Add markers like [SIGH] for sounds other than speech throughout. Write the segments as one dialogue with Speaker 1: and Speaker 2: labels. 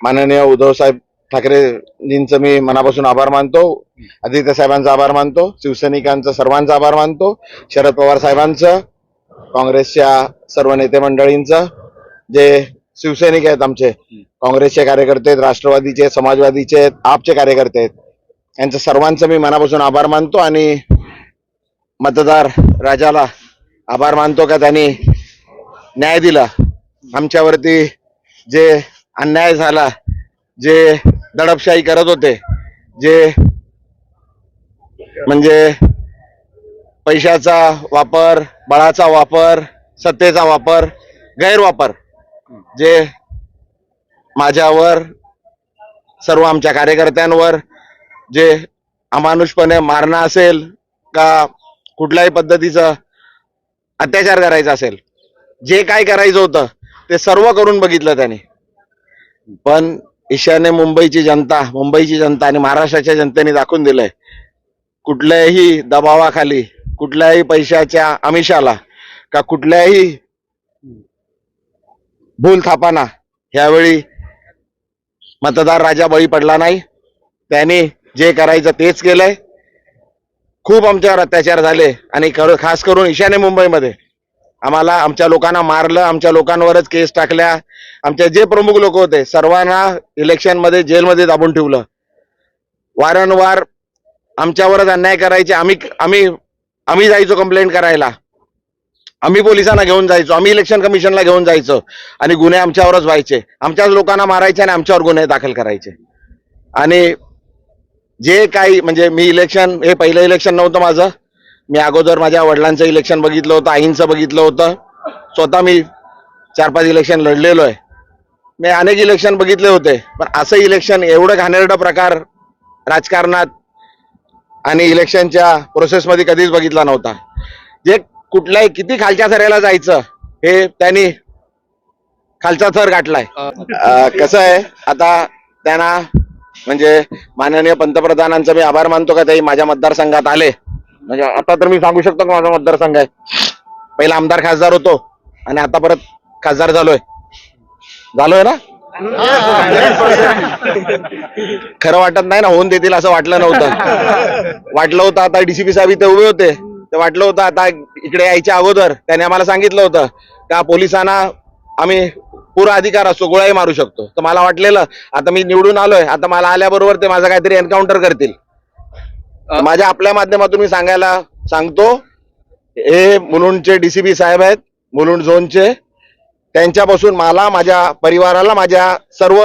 Speaker 1: माननीय उद्धव साहेब ठाकरेजींचं मी मनापासून आभार मानतो. आदित्य साहेबांचा आभार मानतो. शिवसैनिकांचा सर्वांचा आभार मानतो. शरद पवार साहेबांचं काँग्रेसच्या सर्व नेते मंडळींचं जे शिवसैनिक आहेत आमचे काँग्रेसचे कार्यकर्ते आहेत राष्ट्रवादीचे आहेत, समाजवादीचे आहेत आपचे कार्यकर्ते आहेत यांचं सर्वांचं मी मनापासून आभार मानतो आणि मतदार राजाला आभार मानतो का त्यांनी न्याय दिला. आमच्यावरती जे अन्याय झाला जे दडपशाही करत होते जे म्हणजे पैशाचा वापर बळाचा वापर सत्तेचा वापर गैरवापर जे माझ्यावर सर्व आमच्या कार्यकर्त्यांवर जे अमानुषपणे मारणं असेल का कुठल्याही पद्धतीचं अत्याचार करायचा असेल जे काय करायचं होतं ते सर्व करून बघितलं त्याने. पण ईशान्य मुंबईची जनता मुंबईची जनता आणि महाराष्ट्राच्या जनतेने दाखवून दिलंय. कुठल्याही दबावाखाली कुठल्याही पैशाच्या आमिषाला का कुठल्याही भूल थापाना ह्यावेळी मतदार राजा बळी पडला नाही. त्याने जे करायचं तेच केलंय. खूप आमच्यावर अत्याचार झाले आणि खरं खास करून ईशान्य मुंबईमध्ये आम्हाला आमच्या लोकांना मारलं आमच्या लोकांवरच केस टाकल्या. आमचे जे प्रमुख लोक होते सर्वांना इलेक्शनमध्ये जेलमध्ये दाबून ठेवलं. वारंवार आमच्यावरच अन्याय करायचे. आम्ही आम्ही आम्ही जायचो कंप्लेंट करायला. आम्ही पोलिसांना घेऊन जायचो. आम्ही इलेक्शन कमिशनला घेऊन जायचो. आणि गुन्हे आमच्यावरच व्हायचे. आमच्याच लोकांना मारायचे आणि आमच्यावर गुन्हे दाखल करायचे. आणि जे काही म्हणजे मी इलेक्शन हे पहिलं इलेक्शन नव्हतं माझं. मी अगोदर माझ्या वडिलांचं इलेक्शन बघितलं होतं आईंचं बघितलं होतं. स्वतः मी चार पाच इलेक्शन लढलेलो आहे. मी अनेक इलेक्शन बघितले होते पण असं इलेक्शन एवढं घाणेरडं प्रकार राजकारणात आणि इलेक्शनच्या प्रोसेसमध्ये कधीच बघितला नव्हता. जे कुठल्याही किती खालच्या थराला जायचं हे त्यांनी खालचा थर गाठलाय. कसं आहे आता त्यांना म्हणजे माननीय पंतप्रधानांचा मी आभार मानतो का ते माझ्या मतदारसंघात आले. म्हणजे आता तर मी सांगू शकतो की माझा मतदारसंघ आहे? पहिला आमदार खासदार होतो आणि आता परत खासदार झालोय. झालोय ना? खरं वाटत नाही ना होऊन देतील असं वाटलं नव्हतं. वाटलं होतं आता डीसीपी साहेब इथे उभे होते. ते वाटलं होतं आता इकडे यायच्या अगोदर. त्याने आम्हाला सांगितलं होतं का पोलिसांना आम्ही पुरा अधिकार असतो गोळाही मारू शकतो. तर मला वाटलेलं आता मी निवडून आलोय. आता मला आल्याबरोबर ते माझं काहीतरी एन्काउंटर करतील. माझ्या आपल्या माध्यमातून मी सांगायला सांगतो हे मुलुंडचे डीसीपी साहेब आहेत मुलुंड झोनचे. त्यांच्यापासून मला माझ्या परिवाराला माझ्या सर्व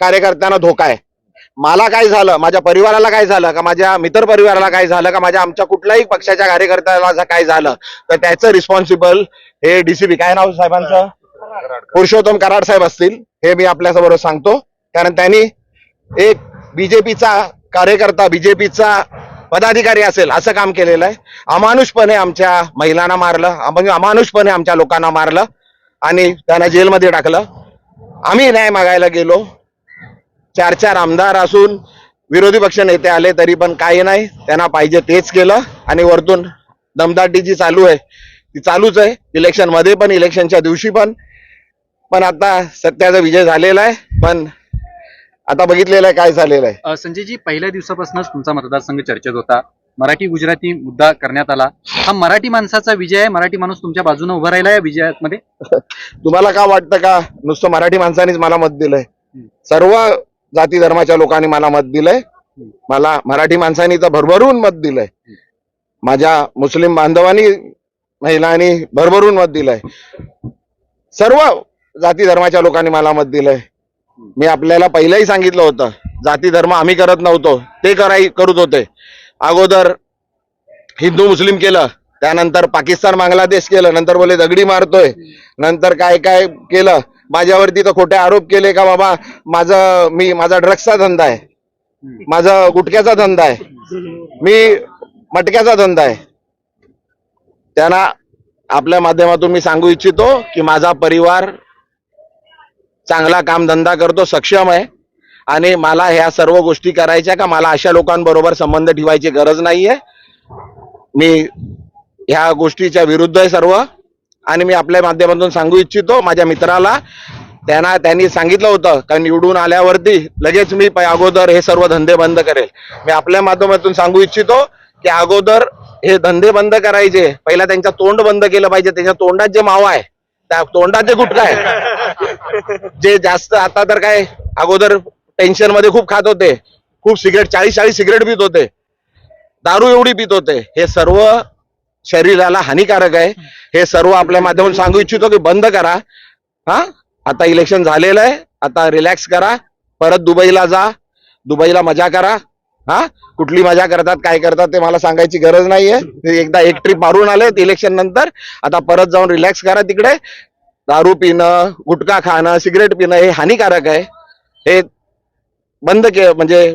Speaker 1: कार्यकर्त्यांना धोका आहे. मला काय झालं माझ्या परिवाराला काय झालं का माझ्या मित्र परिवाराला काय झालं का माझ्या आमच्या कुठल्याही पक्षाच्या कार्यकर्त्याला जर काय झालं तर त्याचं रिस्पॉन्सिबल हे डीसीपी काय नाव साहेबांचं? पुरुषोत्तम कराड साहेब असतील हे मी आपल्यासमोर सांगतो. कारण त्यांनी एक बीजेपीचा कार्यकर्ता बीजेपीचा पदाधिकारी असेल असं काम केलेलं आहे. अमानुषपणे आमच्या महिलांना मारलं म्हणजे अमानुषपणे आमच्या लोकांना मारलं आणि त्यांना जेलमध्ये टाकलं. आम्ही न्याय मागायला गेलो. चार चार आमदार असून विरोधी पक्ष नेते आले तरी पण काही नाही. त्यांना पाहिजे तेच केलं आणि वरतून दमदाटी जी चालू आहे. ती चालूच आहे. इलेक्शनमध्ये पण इलेक्शनच्या दिवशी पण. पण आता सत्याचा विजय झालेला आहे. पण आता बघितलेलं आहे काय झालेलं आहे.
Speaker 2: अ, संजयजी पहिल्या दिवसापासूनच तुमचा मतदारसंघ चर्चेत होता. मराठी गुजराती मुद्दा करण्यात आला. हा मराठी माणसाचा विजय आहे. मराठी माणूस तुमच्या बाजूने उभा राहिला या विजयामध्ये? [LAUGHS]
Speaker 1: तुम्हाला का वाटतं का? नुसतं मराठी माणसानेच मला मत दिलंय. सर्व जाती धर्माच्या लोकांनी मला मत दिलंय. मला मराठी माणसांनी तर भरभरून मत दिलंय. माझ्या मुस्लिम बांधवांनी महिलांनी भरभरून मत दिलंय. सर्व जाती धर्माच्या लोकांनी मला मत दिलंय. मी आपल्याला पहिलंही सांगितलं होतं जाती धर्म आम्ही करत नव्हतो ते कराय करत होते. अगोदर हिंदू मुस्लिम केलं त्यानंतर पाकिस्तान बांगलादेश केलं नंतर बोले दगडी मारतोय नंतर काय काय केलं? माझ्यावरती तर खोटे आरोप केले का बाबा माझं मी माझा ड्रग्सचा धंदा आहे. माझा गुटख्याचा धंदा आहे. मी मटक्याचा धंदा आहे. त्यांना आपल्या माध्यमातून मी सांगू इच्छितो की माझा परिवार चांगला कामधंदा करतो सक्षम आहे. आणि मला ह्या सर्व गोष्टी करायच्या का? मला अशा लोकांबरोबर संबंध ठेवायची गरज नाहीये. मी ह्या गोष्टीच्या विरुद्ध आहे सर्व. आणि मी आपल्या माध्यमातून सांगू इच्छितो माझ्या मित्राला. त्यांना त्यांनी सांगितलं होतं का निवडून आल्यावरती लगेच मी अगोदर हे सर्व धंदे बंद करेल. मी आपल्या माध्यमातून सांगू इच्छितो की अगोदर हे धंदे बंद करायचे. पहिला त्यांचा तोंड बंद केलं पाहिजे. त्याच्या तोंडात जे मावा आहे त्या तोंडात जे गुटखा आहे जे जास्त आता तर काय अगोदर टेन्शनमध्ये खूप खात होते. खूप सिगरेट चाळीस चाळीस सिगरेट पित होते. दारू एवढी पित होते. हे सर्व शरीराला हानिकारक आहे. हे सर्व आपल्या माध्यमातून सांगू इच्छितो की बंद करा. हा? आता इलेक्शन झालेलं आहे. आता रिलॅक्स करा. परत दुबईला जा. दुबईला मजा करा. हा? कुठली मजा करतात काय करतात ते मला सांगायची गरज नाहीये. एकदा एक ट्रिप मारून आले इलेक्शन नंतर. आता परत जाऊन रिलॅक्स करा तिकडे. दारू पिणं गुटखा खाणं सिगरेट पिणं हे हानिकारक आहे. हे बंद के म्हणजे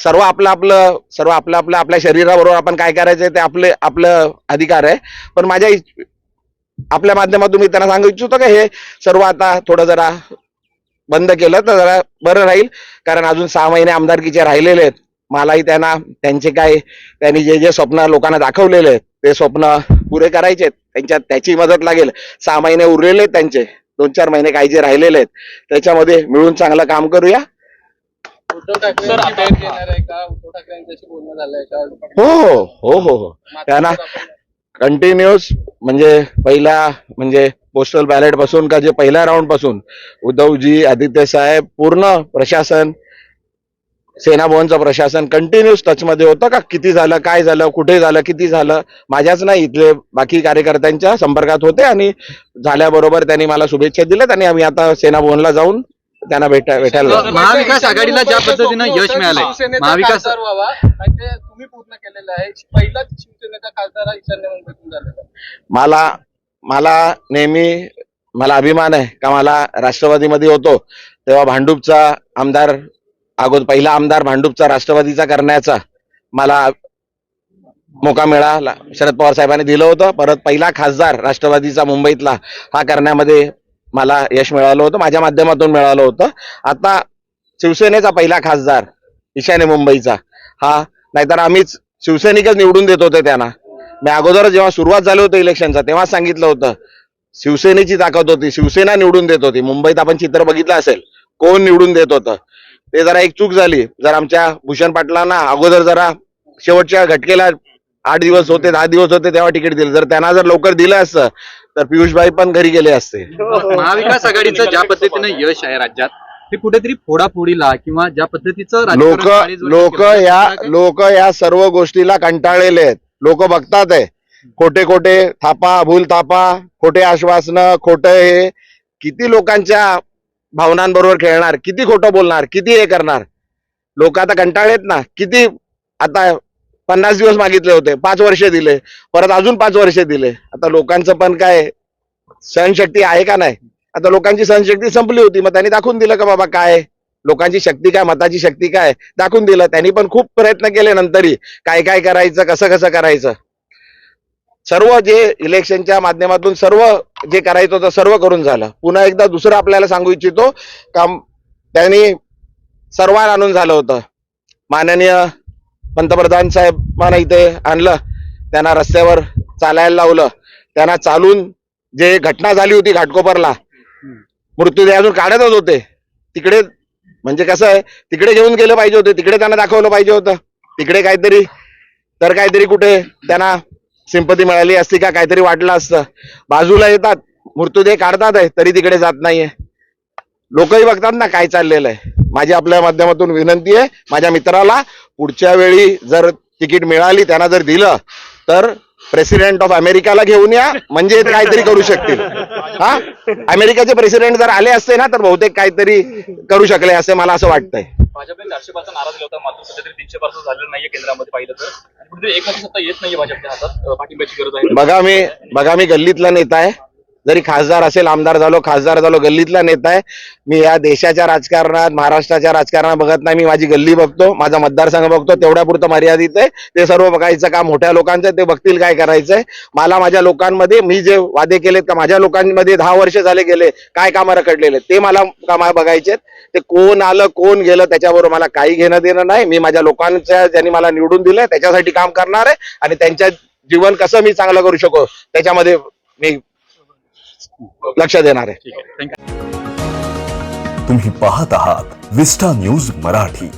Speaker 1: सर्व आपलं आपलं सर्व आपलं आपलं आपल्या शरीराबरोबर आपण काय करायचं ते आपले आपलं अधिकार आहे. पण माझ्या आपल्या माध्यमातून मी त्यांना सांगू इच्छितो का हे सर्व आता थोडं जरा बंद केलं तर जरा बरं राहील. कारण अजून सहा महिने आमदारकीचे राहिलेले आहेत. मलाही त्यांना त्यांचे काय त्यांनी जे जे स्वप्न लोकांना दाखवलेले आहेत ते स्वप्न पुरे करायचे आहेत. त्यांच्यात त्याची मदत लागेल. सहा महिने उरलेले आहेत त्यांचे. दोन चार महिने काही जे राहिलेले आहेत त्याच्यामध्ये मिळून चांगलं काम करूया. हो हो हो हो. त्यांना कंटिन्युअस म्हणजे पहिला म्हणजे पोस्टल बॅलेटपासून का जे पहिल्या राऊंडपासून उद्धवजी आदित्य साहेब पूर्ण प्रशासन सेना भवनचं प्रशासन कंटिन्युअस टचमध्ये होतं का किती झालं काय झालं कुठे झालं किती झालं माझ्याच नाही इथले बाकी कार्यकर्त्यांच्या संपर्कात होते आणि झाल्याबरोबर त्यांनी मला शुभेच्छा दिल्यात आणि आम्ही आता सेना भवनला जाऊन त्यांना भेटा भेटायला.
Speaker 2: महाविकास आघाडीला ज्या पद्धतीनं यश मिळालंय
Speaker 3: शिवसेनेचा
Speaker 2: महाविकास
Speaker 3: खासदार व्हावा आणि ते तुम्ही पूर्ण केलेलं आहे पहिलाच शिवसेनेचा खासदार ईशान्य मुंबईतून झालेला आहे.
Speaker 1: मला मला नेहमी मला अभिमान आहे का मला राष्ट्रवादीमध्ये होतो तेव्हा भांडूपचा आमदार अगोदर पहिला आमदार भांडूपचा राष्ट्रवादीचा करण्याचा मला मोका मिळाला. शरद पवार साहेबांनी दिलं होतं. परत पहिला खासदार राष्ट्रवादीचा मुंबईतला हा करण्यामध्ये मला यश मिळालं होतं. माझ्या माध्यमातून मिळालं होतं. आता शिवसेनेचा पहिला खासदार ईशान्य मुंबईचा हा नाहीतर आम्हीच शिवसैनिकच निवडून देत होते त्यांना. मी अगोदर जेव्हा सुरुवात झाली होती इलेक्शनचा तेव्हा सांगितलं होतं शिवसेनेची ताकद होती शिवसेना निवडून देत होती. मुंबईत आपण चित्र बघितलं असेल कोण निवडून देत होतं? ते जरा एक चूक झाली. जर आमच्या भूषण पाटलांना अगोदर जरा शेवटच्या घटकेला आठ दिवस होते दहा दिवस होते तेव्हा तिकीट दिलं. जर त्यांना जर लवकर दिलं असतं तर पियुषभाई पण घरी गेले असते.
Speaker 2: महाविकास आघाडीचं ज्या पद्धतीनं यश आहे राज्यात ते कुठेतरी फोडाफोडीला किंवा ज्या पद्धतीचं
Speaker 1: लोक लोक या लोक या सर्व गोष्टीला कंटाळलेले आहेत. लोक बघतात आहे. खोटे खोटे थापा भूल थापा खोटे आश्वासनं खोटे हे. किती लोकांच्या भावनांबरोबर खेळणार किती खोटं बोलणार किती हे करणार? लोक आता कंटाळलेत ना किती आता पन्नास दिवस मागितले होते पाच वर्ष दिले परत अजून पाच वर्ष दिले. आता लोकांचं पण काय सहनशक्ती आहे का नाही? आता लोकांची सहनशक्ती संपली होती मग त्यांनी दाखवून दिलं का बाबा काय? लोकांची शक्ती काय मताची शक्ती काय? दाखवून दिलं त्यांनी पण खूप प्रयत्न केले नंतरही काय काय करायचं कसं कसं करायचं? सर्व जे इलेक्शनच्या माध्यमातून सर्व जे करायचं होतं सर्व करून झालं. पुन्हा एकदा दुसरं आपल्याला सांगू इच्छितो का त्यांनी सर्वांना आणून झालं होतं. माननीय पंतप्रधान साहेबांना इथे आणलं त्यांना रस्त्यावर चालायला लावलं. त्यांना चालून जे घटना झाली होती घाटकोपरला मृत्यूदय अजून काढतच होते. तिकडे म्हणजे कसं आहे तिकडे घेऊन गेलं पाहिजे होते तिकडे त्यांना दाखवलं पाहिजे होतं. तिकडे काहीतरी तर काहीतरी कुठे त्यांना सिंपती मिळाली असती का काहीतरी वाटलं असतं. बाजूला येतात मृत्यूदय काढतात आहे तरी तिकडे जात नाहीये. लोकही बघतात ना काय चाललेलं आहे. माझी आपल्या माध्यमातून विनंती आहे माझ्या मित्राला पुढच्या वेळी जर तिकीट मिळाली त्यांना जर दिलं तर प्रेसिडेंट ऑफ अमेरिकाला घेऊन या म्हणजे काहीतरी करू शकतील. हा? अमेरिकेचे प्रेसिडेंट जर आले असते ना तर बहुतेक काहीतरी करू शकले असे मला असं वाटतंय.
Speaker 4: भाजपने चारशे नारा दिला होता मात्र सध्या तरी तीनशे झालेलं नाहीये केंद्रामध्ये पाहिलं तर. आणि कुठेतरी एकनाथी सत्ता येत नाहीये भाजपच्या हातात पाठिंब्याची गरज आहे.
Speaker 1: बघा मी बघा मी गल्लीतला नेता आहे. जरी खासदार असेल आमदार झालो खासदार झालो गल्लीतला नेता आहे मी या देशाच्या राजकारणात महाराष्ट्राच्या राजकारणात बघत नाही मी माझी गल्ली बघतो माझा मतदारसंघ बघतो तेवढ्या पुरतं मर्यादित आहे. ते सर्व बघायचं काम मोठ्या लोकांचं ते बघतील काय करायचंय मला माझ्या लोकांमध्ये मी जे वादे केलेत का माझ्या लोकांमध्ये दहा वर्ष झाले गेले काय कामं रखडलेले ते मला कामं बघायचे ते कोण आलं कोण गेलं त्याच्याबरोबर मला काही घेणं देणं नाही. मी माझ्या लोकांच्या ज्यांनी मला निवडून दिलंय त्याच्यासाठी काम करणार आहे. आणि त्यांच्या जीवन कसं मी चांगलं करू शकू त्याच्यामध्ये मी लक्ष देणार आहे.
Speaker 2: ठीक आहे. थँक्यू
Speaker 5: तुम्ही पाहत आहात विस्टा न्यूज मराठी.